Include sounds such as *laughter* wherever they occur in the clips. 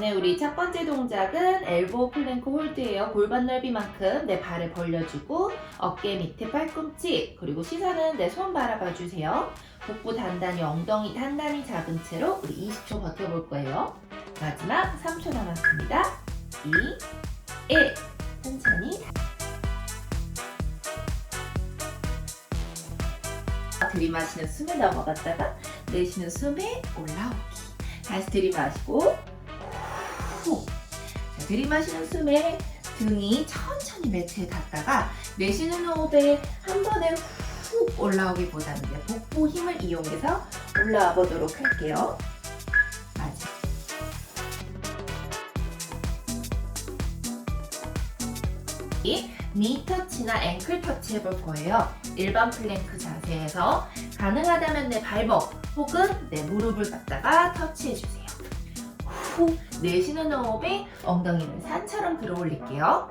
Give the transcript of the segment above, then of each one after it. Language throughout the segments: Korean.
때문에 우리 첫 번째 동작은 엘보 플랭크 홀드예요. 골반 넓이만큼 내 발을 벌려주고 어깨 밑에 팔꿈치 그리고 시선은 내 손 바라봐 주세요. 복부 단단히 엉덩이 단단히 잡은 채로 우리 20초 버텨볼 거예요. 마지막 3초 남았습니다. 2, 1 천천히 들이마시는 숨에 넘어갔다가 내쉬는 숨에 올라오기. 다시 들이마시고 후. 자, 들이마시는 숨에 등이 천천히 매트에 닿다가 내쉬는 호흡에 한 번에 훅 올라오기보다는 내 복부 힘을 이용해서 올라와 보도록 할게요. 마지막. 니 터치나 앵클 터치 해볼 거예요. 일반 플랭크 자세에서 가능하다면 내 발목 혹은 내 무릎을 갖다가 터치해 주세요. 후 내쉬는 호흡에 엉덩이를 산처럼 들어 올릴게요.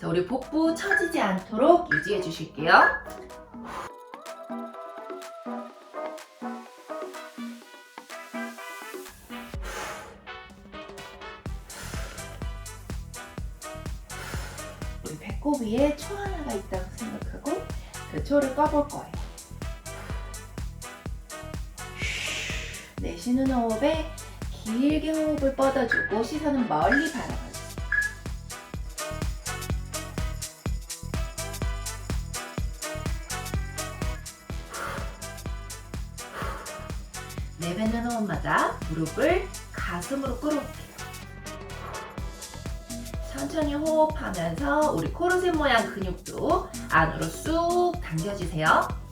자, 우리 복부 처지지 않도록 유지해 주실게요. 우리 배꼽 위에 초 하나가 있다고 생각하고 그 초를 꺼볼 거예요. 내쉬는 호흡에 길게 호흡을 뻗어주고 시선은 멀리 바라봐주세요. 내뱉는 호흡마다 무릎을 가슴으로 끌어올게요. 천천히 호흡하면서 우리 코르셋 모양 근육도 안으로 쑥 당겨주세요.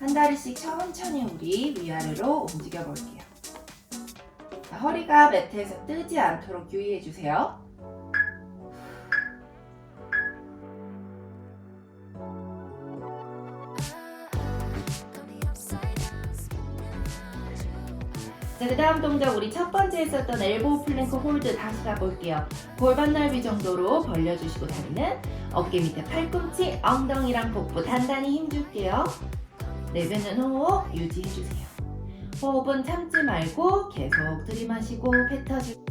한 다리씩 천천히 우리 위아래로 움직여 볼게요. 자, 허리가 매트에서 뜨지 않도록 유의해 주세요. 자, 그 다음 동작 우리 첫 번째 했었던 엘보 플랭크 홀드 다시 가볼게요. 골반 넓이 정도로 벌려주시고 다리는 어깨 밑에 팔꿈치, 엉덩이랑 복부 단단히 힘줄게요. 내뱉는 호흡 유지해주세요. 호흡은 참지 말고 계속 들이마시고 뱉어주고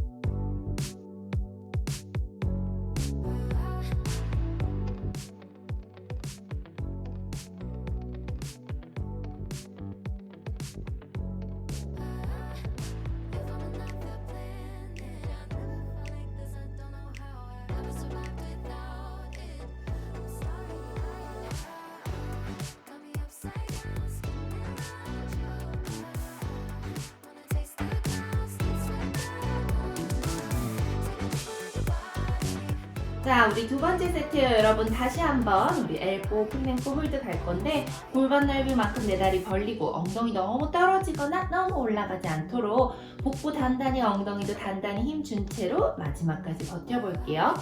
자, 우리 두 번째 세트요, 여러분. 다시 한번 우리 엘보 플랭크 홀드 갈 건데 골반 넓이만큼 내 다리 벌리고 엉덩이 너무 떨어지거나 너무 올라가지 않도록 복부 단단히 엉덩이도 단단히 힘 준 채로 마지막까지 버텨볼게요.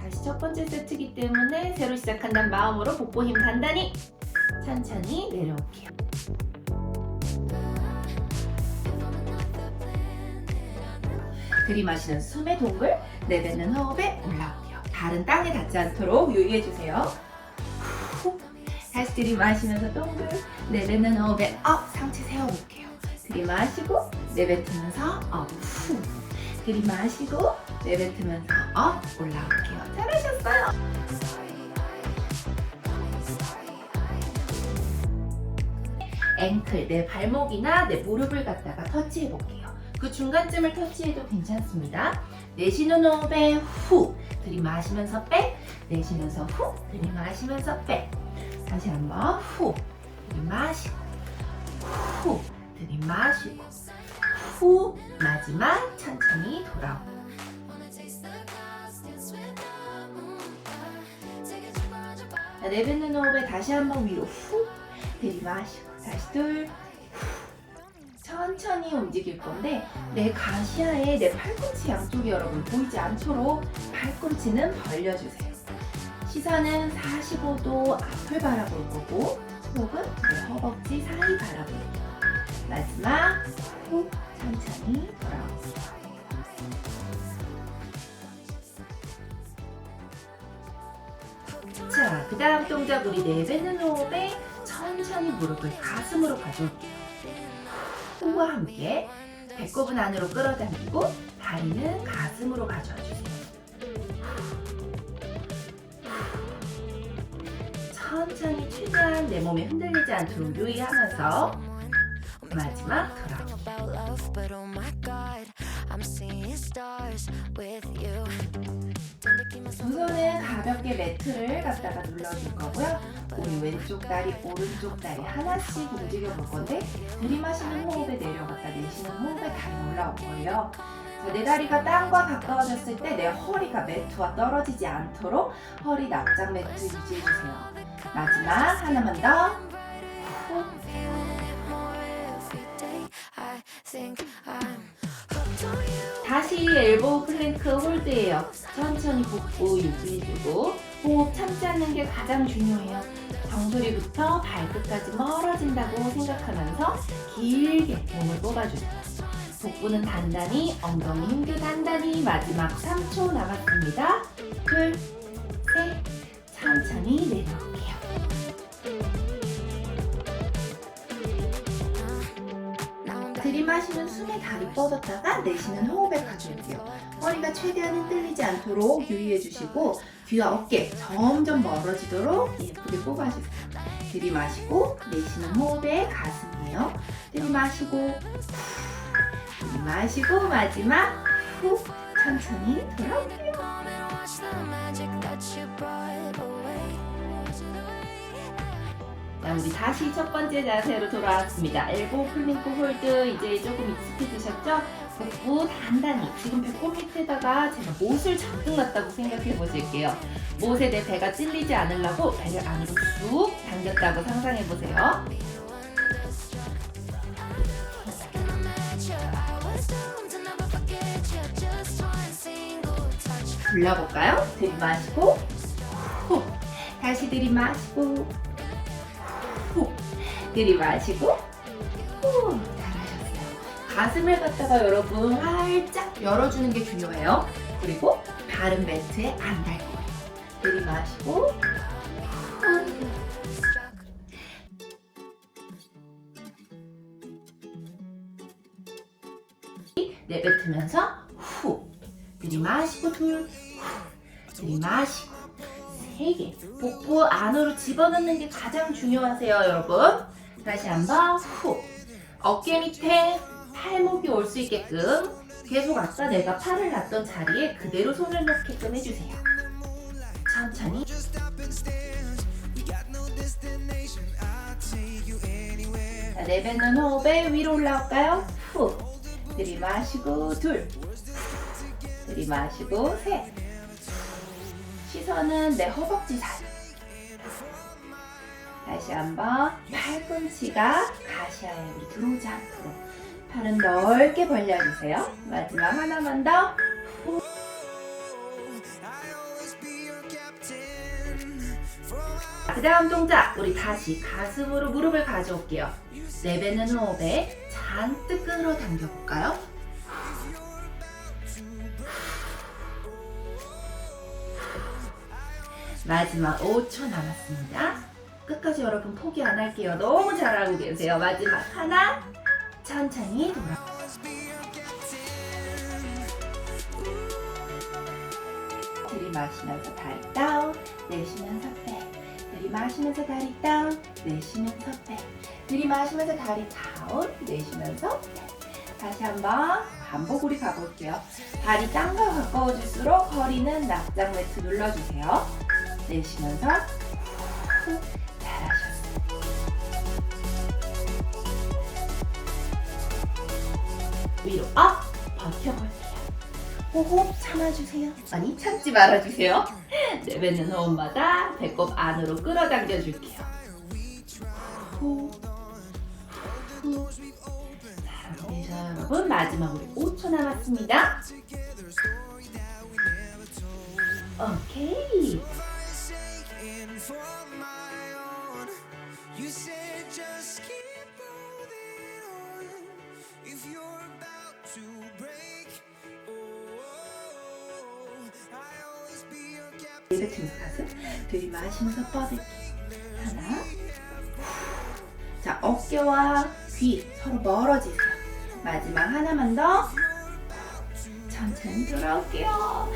다시 첫 번째 세트이기 때문에 새로 시작한다는 마음으로 복부 힘 단단히 천천히 내려올게요. 들이마시는 숨의 동글, 내뱉는 호흡에 올라올게요. 발은 땅에 닿지 않도록 유의해 주세요. 후. 다시 들이마시면서 동글, 내뱉는 호흡에 업, 상체 세워볼게요. 들이마시고, 내뱉으면서 업, 후. 들이마시고, 내뱉으면서 업, 올라올게요. 잘하셨어요. 앵클, 내 발목이나 내 무릎을 갖다가 터치해 볼게요. 그 중간쯤을 터치해도 괜찮습니다. 내쉬는 호흡에 후 들이마시면서 백 내쉬면서 후. 들이마시면서 백 다시 한번 후. 들이마시고 후. 들이마시고. 후. 마지막 천천히 돌아오고 자, 내뱉는 호흡에 다시 한번 위로 후. 들이마시고. 다시 둘. 후. 천천히 움직일 건데 내 가시아에 내 팔꿈치 양쪽이 여러분 보이지 않도록 팔꿈치는 벌려주세요. 시선은 45도 앞을 바라볼 거고 혹은 내 허벅지 사이 바라볼 거예요. 마지막 후 천천히 돌아오세요. 자, 그 다음 동작 우리 내뱉는 호흡에 천천히 무릎을 가슴으로 가져올게요. 호흡과 함께 배꼽은 안으로 끌어당기고 다리는 가슴으로 가져와 주세요. 천천히 최대한 내 몸에 흔들리지 않도록 유의하면서 마지막 돌아. about love, oh I'm seeing stars with you. 손은 가볍게 매트를 갖다가 눌러줄 거고요. 우리 왼쪽 다리, 오른쪽 다리 하나씩 움직여 볼 건데 들이마시는 호흡에 내려갔다 내쉬는 호흡에 다리 올라올 거예요. 자, 내 다리가 땅과 가까워졌을 때 내 허리가 매트와 떨어지지 않도록 허리 납작 매트 유지해주세요. 마지막 하나만 더. 후. 다시 엘보우 플랭크 홀드예요. 천천히 복부 유지해주고 호흡 참지 않는 게 가장 중요해요. 정수리부터 발끝까지 멀어진다고 생각하면서 길게 몸을 뽑아주세요. 복부는 단단히, 엉덩이 힘도 단단히 마지막 3초 남았습니다. 둘, 셋, 천천히 내려올게 들이마시면 숨에 다리 뻗었다가 내쉬면 호흡에 가져올게요. 허리가 최대한 흔들리지 않도록 유의해 주시고 귀와 어깨 점점 멀어지도록 예쁘게 뽑아주세요. 들이마시고 내쉬는 호흡에 가슴이에요. 들이마시고 후, 들이마시고 마지막 후 천천히 돌아올게요. 자, 우리 다시 첫 번째 자세로 돌아왔습니다. 엘보 플링크 홀드 이제 조금 익숙해지셨죠? 복부 단단히 지금 배꼽 밑에다가 제가 못을 잔뜩 놨다고 생각해 보실게요. 못에 내 배가 찔리지 않으려고 배를 안으로 쑥 당겼다고 상상해 보세요. 불러볼까요? 들이마시고 후 다시 들이마시고 후 들이마시고 후 잘하셨어요. 가슴을 갖다가 여러분 활짝 열어주는 게 중요해요. 그리고 발은 매트에 안 닿고 들이마시고 후 내뱉으면서 후 들이마시고 둘 후, 들이마시고 세개 복부 안으로 집어넣는 게 가장 중요하세요 여러분 다시 한번 후. 어깨 밑에 팔목이 올 수 있게끔 계속 아까 내가 팔을 놨던 자리에 그대로 손을 놓게끔 해주세요. 천천히. 자, 내뱉는 호흡에 위로 올라올까요? 후. 들이마시고 둘. 들이마시고 셋. 시선은 내 허벅지 사이 다시 한번 팔꿈치가 가시아에 우리 들어오지 않도록 팔은 넓게 벌려주세요 마지막 하나만 더 그 다음 동작 우리 다시 가슴으로 무릎을 가져올게요 내뱉는 호흡에 잔뜩 끌어당겨 볼까요? 마지막 5초 남았습니다. 끝까지 여러분 포기 안 할게요. 너무 잘하고 계세요. 마지막 하나 천천히 돌아. 들이마시면서 다리 다운, 내쉬면서 백. 들이마시면서 다리 다운, 내쉬면서 백. 들이마시면서 다리 다운, 내쉬면서 백. 다시 한번 반복 우리 가볼게요. 다리 땅과 가까워질수록 허리는 납작 매트 눌러주세요. 내쉬면서 위로 업 버텨볼게요. 호흡 참아주세요. 아니 참지 말아주세요. *laughs* 내뱉는 호흡마다 배꼽 안으로 끌어당겨 줄게요. 후, 여러분. 마지막으로 5초 남았습니다. 오케이. 내뱉으면서 가슴 들이마시면서 뻗을게요. 하나. 자, 어깨와 귀 서로 멀어지세요. 마지막 하나만 더. 천천히 돌아올게요.